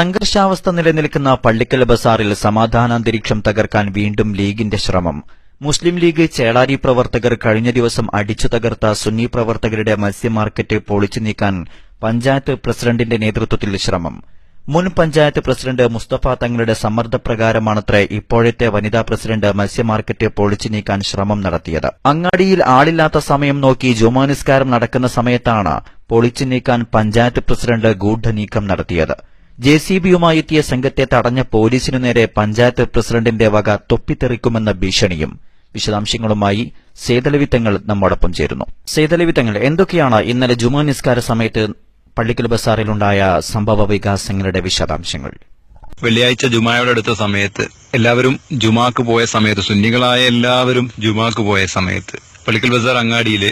സംഘർഷാവസ്ഥ നിലനിൽക്കുന്ന പള്ളിക്കൽ ബസാറിൽ സമാധാനാന്തരീക്ഷം തകർക്കാൻ വീണ്ടും ലീഗിന്റെ ശ്രമം. മുസ്ലിം ലീഗ് ചേളാരി പ്രവർത്തകർ കഴിഞ്ഞ ദിവസം അടിച്ചു തകർത്ത സുന്നി പ്രവർത്തകരുടെ മത്സ്യമാർക്കറ്റ് പൊളിച്ചു നീക്കാൻ പഞ്ചായത്ത് പ്രസിഡന്റിന്റെ നേതൃത്വത്തിൽ ശ്രമം. മുൻ പഞ്ചായത്ത് പ്രസിഡന്റ് മുസ്തഫ തങ്ങളുടെ സമ്മർദ്ദപ്രകാരമാണത്രേ ഇപ്പോഴത്തെ വനിതാ പ്രസിഡന്റ് മത്സ്യമാർക്കറ്റ് പൊളിച്ചു നീക്കാൻ ശ്രമം നടത്തിയത്. അങ്ങാടിയിൽ ആളില്ലാത്ത സമയം നോക്കി ജുമാനിസ്കാരം നടക്കുന്ന സമയത്താണ് പൊളിച്ചു നീക്കാൻ പഞ്ചായത്ത് പ്രസിഡന്റ് ഗൂഢനീക്കം നടത്തിയത്. ജെ സി ബിയുമായി എത്തിയ സംഘത്തെ തടഞ്ഞ പോലീസിനു നേരെ പഞ്ചായത്ത് പ്രസിഡന്റിന്റെ വക തൊപ്പിത്തെറിക്കുമെന്ന ഭീഷണിയും വിശദാംശങ്ങളുമായി സേതലവിത്തങ്ങൾ നമ്മോടൊപ്പം ചേരുന്നു. സേതലവിത്തങ്ങൾ എന്തൊക്കെയാണ് ഇന്നലെ ജുമാ നിസ്കാര സമയത്ത് പള്ളിക്കൽ ബസാറിലുണ്ടായ സംഭവ വികാസങ്ങളുടെ വിശദാംശങ്ങൾ? വെള്ളിയാഴ്ച ജുമായോടടുത്ത സമയത്ത് എല്ലാവരും ജുമാക്ക് പോയ സമയത്ത് സുന്നികളായ എല്ലാവരും ജുമാക്ക് പോയ സമയത്ത് പള്ളിക്കൽ ബസാർ അങ്ങാടിയിലെ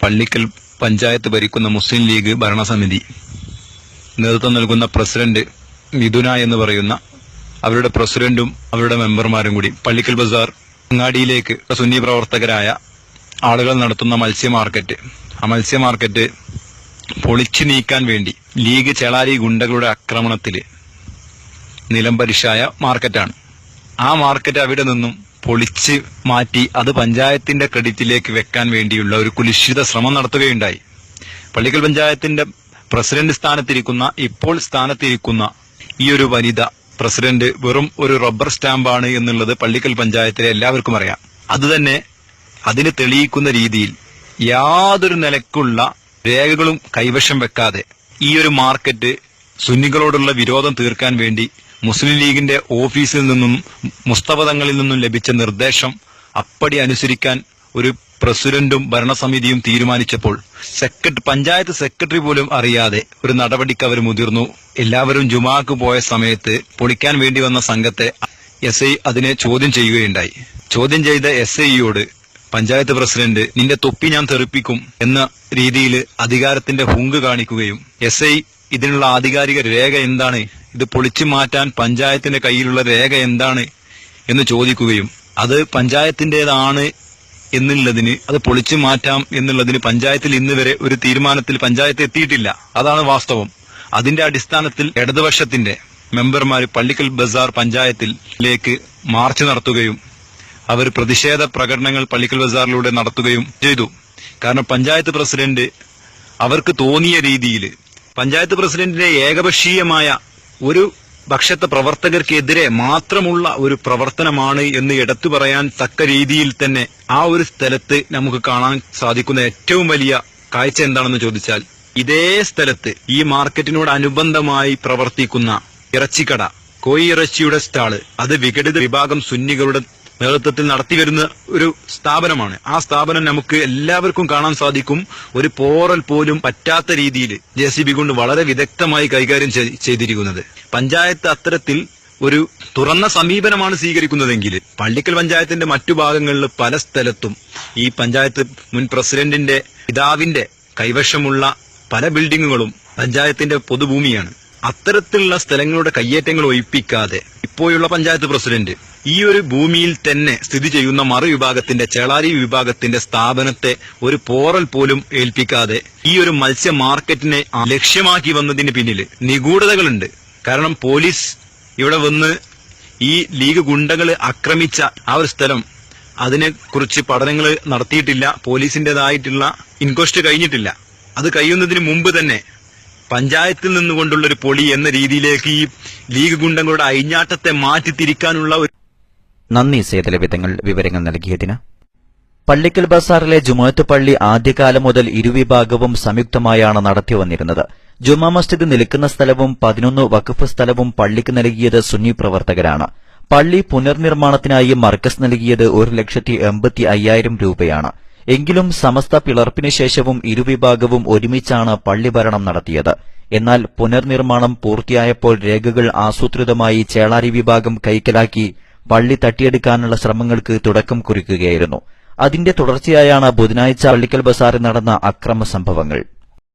പള്ളിക്കൽ പഞ്ചായത്ത് ഭരിക്കുന്ന മുസ്ലിം ലീഗ് ഭരണസമിതി നേതൃത്വം നൽകുന്ന പ്രസിഡന്റ് മിഥുന എന്ന് പറയുന്ന അവരുടെ പ്രസിഡന്റും അവരുടെ മെമ്പർമാരും കൂടി പള്ളിക്കൽ ബസാർ അങ്ങാടിയിലേക്ക് സുന്നി പ്രവർത്തകരായ ആളുകൾ നടത്തുന്ന മത്സ്യ മാർക്കറ്റ് ആ മത്സ്യ മാർക്കറ്റ് പൊളിച്ചു നീക്കാൻ വേണ്ടി ലീഗ് ചെളാരി ഗുണ്ടകളുടെ ആക്രമണത്തിൽ നിലംപരിശായ മാർക്കറ്റാണ്. ആ മാർക്കറ്റ് അവിടെ നിന്നും പൊളിച്ച് മാറ്റി അത് പഞ്ചായത്തിന്റെ ക്രെഡിറ്റിലേക്ക് വെക്കാൻ വേണ്ടിയുള്ള ഒരു കുലിശിത ശ്രമം നടത്തുകയുണ്ടായി. പള്ളിക്കൽ പഞ്ചായത്തിന്റെ പ്രസിഡന്റ് സ്ഥാനത്തിരിക്കുന്ന ഇപ്പോൾ സ്ഥാനത്തിരിക്കുന്ന ഈ ഒരു വനിത പ്രസിഡന്റ് വെറും ഒരു റബ്ബർ സ്റ്റാമ്പാണ് എന്നുള്ളത് പള്ളിക്കൽ പഞ്ചായത്തിലെ എല്ലാവർക്കും അറിയാം. അതുതന്നെ അതിന് തെളിയിക്കുന്ന രീതിയിൽ യാതൊരു നിലക്കുള്ള രേഖകളും കൈവശം വെക്കാതെ ഈ ഒരു മാർക്കറ്റ് സുന്നികളോടുള്ള വിരോധം തീർക്കാൻ വേണ്ടി മുസ്ലിം ലീഗിന്റെ ഓഫീസിൽ നിന്നും മുസ്തവതങ്ങളിൽ നിന്നും ലഭിച്ച നിർദ്ദേശം അപ്പടി അനുസരിക്കാൻ ഒരു പ്രസിഡന്റും ഭരണസമിതിയും തീരുമാനിച്ചപ്പോൾ സെക്രട്ടറി പഞ്ചായത്ത് സെക്രട്ടറി പോലും അറിയാതെ ഒരു നടപടിക്ക് അവർ മുതിർന്നു. എല്ലാവരും ജുമാക്ക് പോയ സമയത്ത് പൊളിക്കാൻ വേണ്ടി വന്ന സംഘത്തെ എസ് ഐ അതിനെ ചോദ്യം ചെയ്യുകയുണ്ടായി. ചോദ്യം ചെയ്ത എസ് ഐയോട് പഞ്ചായത്ത് പ്രസിഡന്റ് നിന്റെ തൊപ്പി ഞാൻ തെറിപ്പിക്കും എന്ന രീതിയിൽ അധികാരത്തിന്റെ ഹുങ്ക് കാണിക്കുകയും എസ് ഐ ഇതിനുള്ള ആധികാരിക രേഖ എന്താണ്? ഇത് പൊളിച്ചു മാറ്റാൻ പഞ്ചായത്തിന്റെ കയ്യിലുള്ള രേഖ എന്താണ്? എന്ന് ചോദിക്കുകയും അത് പഞ്ചായത്തിന്റേതാണ് എന്നുള്ളതിന് അത് പൊളിച്ചു മാറ്റാം എന്നുള്ളതിന് പഞ്ചായത്തിൽ ഇന്ന് വരെ ഒരു തീരുമാനത്തിൽ പഞ്ചായത്ത് എത്തിയിട്ടില്ല. അതാണ് വാസ്തവം. അതിന്റെ അടിസ്ഥാനത്തിൽ ഇടതുപക്ഷത്തിന്റെ മെമ്പർമാർ പള്ളിക്കൽ ബസാർ പഞ്ചായത്തിലേക്ക് മാർച്ച് നടത്തുകയും അവർ പ്രതിഷേധ പ്രകടനങ്ങൾ പള്ളിക്കൽ ബസാറിലൂടെ നടത്തുകയും ചെയ്തു. കാരണം പഞ്ചായത്ത് പ്രസിഡന്റ് അവർക്ക് തോന്നിയ രീതിയിൽ പഞ്ചായത്ത് പ്രസിഡന്റിന്റെ ഏകപക്ഷീയമായ ഒരു പക്ഷത്തെ പ്രവർത്തകർക്കെതിരെ മാത്രമുള്ള ഒരു പ്രവർത്തനമാണ് എന്ന് എടുത്തു പറയാൻ തക്ക രീതിയിൽ തന്നെ ആ ഒരു സ്ഥലത്ത് നമുക്ക് കാണാൻ സാധിക്കുന്ന ഏറ്റവും വലിയ കാഴ്ച എന്താണെന്ന് ചോദിച്ചാൽ ഇതേ സ്ഥലത്ത് ഈ മാർക്കറ്റിനോട് അനുബന്ധമായി പ്രവർത്തിക്കുന്ന ഇറച്ചിക്കട കോഴി ഇറച്ചിയുടെ സ്റ്റാൾ അത് വിഘടിത വിഭാഗം സുന്നികളുടെ നേതൃത്വത്തിൽ നടത്തിവരുന്ന ഒരു സ്ഥാപനമാണ്. ആ സ്ഥാപനം നമുക്ക് എല്ലാവർക്കും കാണാൻ സാധിക്കും. ഒരു പോറൽ പോലും പറ്റാത്ത രീതിയിൽ ജെ സി ബി കൊണ്ട് വളരെ വിദഗ്ധമായി കൈകാര്യം ചെയ്- ചെയ്തിരിക്കുന്നത്. പഞ്ചായത്ത് അത്തരത്തിൽ ഒരു തുറന്ന സമീപനമാണ് സ്വീകരിക്കുന്നതെങ്കിൽ പള്ളിക്കൽ പഞ്ചായത്തിന്റെ മറ്റു ഭാഗങ്ങളിൽ പല സ്ഥലത്തും ഈ പഞ്ചായത്ത് മുൻ പ്രസിഡന്റിന്റെ പിതാവിന്റെ കൈവശമുള്ള പല ബിൽഡിങ്ങുകളും പഞ്ചായത്തിന്റെ പൊതുഭൂമിയാണ്. അത്തരത്തിലുള്ള സ്ഥലങ്ങളുടെ കയ്യേറ്റങ്ങൾ ഒഴിപ്പിക്കാതെ ഇപ്പോഴുള്ള പഞ്ചായത്ത് പ്രസിഡന്റ്. ഈ ഒരു ഭൂമിയിൽ തന്നെ സ്ഥിതി ചെയ്യുന്ന മറുവിഭാഗത്തിന്റെ ചേളാരി വിഭാഗത്തിന്റെ സ്ഥാപനത്തെ ഒരു പോറൽ പോലും ഏൽപ്പിക്കാതെ ഈ ഒരു മത്സ്യ മാർക്കറ്റിനെ ലക്ഷ്യമാക്കി വന്നതിന് പിന്നിൽ നിഗൂഢതകളുണ്ട്. കാരണം പോലീസ് ഇവിടെ വന്ന് ഈ ലീഗ് ഗുണ്ടകൾ ആക്രമിച്ച ആ ഒരു സ്ഥലം അതിനെക്കുറിച്ച് പഠനങ്ങൾ നടത്തിയിട്ടില്ല പോലീസിന്റേതായിട്ടുള്ള ഇൻക്വസ്റ്റ് കഴിഞ്ഞിട്ടില്ല. അത് കഴിയുന്നതിന് മുമ്പ് തന്നെ പഞ്ചായത്തിൽ നിന്നുകൊണ്ടുള്ള ഒരു പൊളി എന്ന രീതിയിലേക്ക് ഈ ലീഗ് ഗുണ്ടങ്ങളുടെ അയിഞ്ഞാട്ടത്തെ മാറ്റിത്തിരിക്കാനുള്ള ഒരു നന്ദി സേതലവിധങ്ങൾ വിവരങ്ങൾ നൽകിയതിന്. പള്ളിക്കൽ ബസാറിലെ ജുമാത്ത് പള്ളി ആദ്യകാലം മുതൽ ഇരുവിഭാഗവും സംയുക്തമായാണ് നടത്തിവന്നിരുന്നത് ജുമാ മസ്ജിദ് നിൽക്കുന്ന സ്ഥലവും പതിനൊന്ന് വഖഫ് സ്ഥലവും പള്ളിക്ക് നൽകിയത് സുന്നി പ്രവർത്തകരാണ്. പള്ളി പുനർനിർമ്മാണത്തിനായി മർക്കസ് നൽകിയത് ഒരു ലക്ഷത്തി എൺപത്തി അയ്യായിരം രൂപയാണ്. എങ്കിലും സമസ്ത പിളർപ്പിനു ശേഷവും ഇരുവിഭാഗവും ഒരുമിച്ചാണ് പള്ളി ഭരണം നടത്തിയത്. എന്നാൽ പുനർനിർമ്മാണം പൂർത്തിയായപ്പോൾ രേഖകൾ ആസൂത്രിതമായി ചേളാരി വിഭാഗം കൈക്കലാക്കി പള്ളി തട്ടിയെടുക്കാനുള്ള ശ്രമങ്ങൾക്ക് തുടക്കം കുറിക്കുകയായിരുന്നു. അതിന്റെ തുടർച്ചയായാണ് ബുധനാഴ്ച പള്ളിക്കൽ ബസാറിൽ നടന്ന അക്രമ സംഭവങ്ങൾ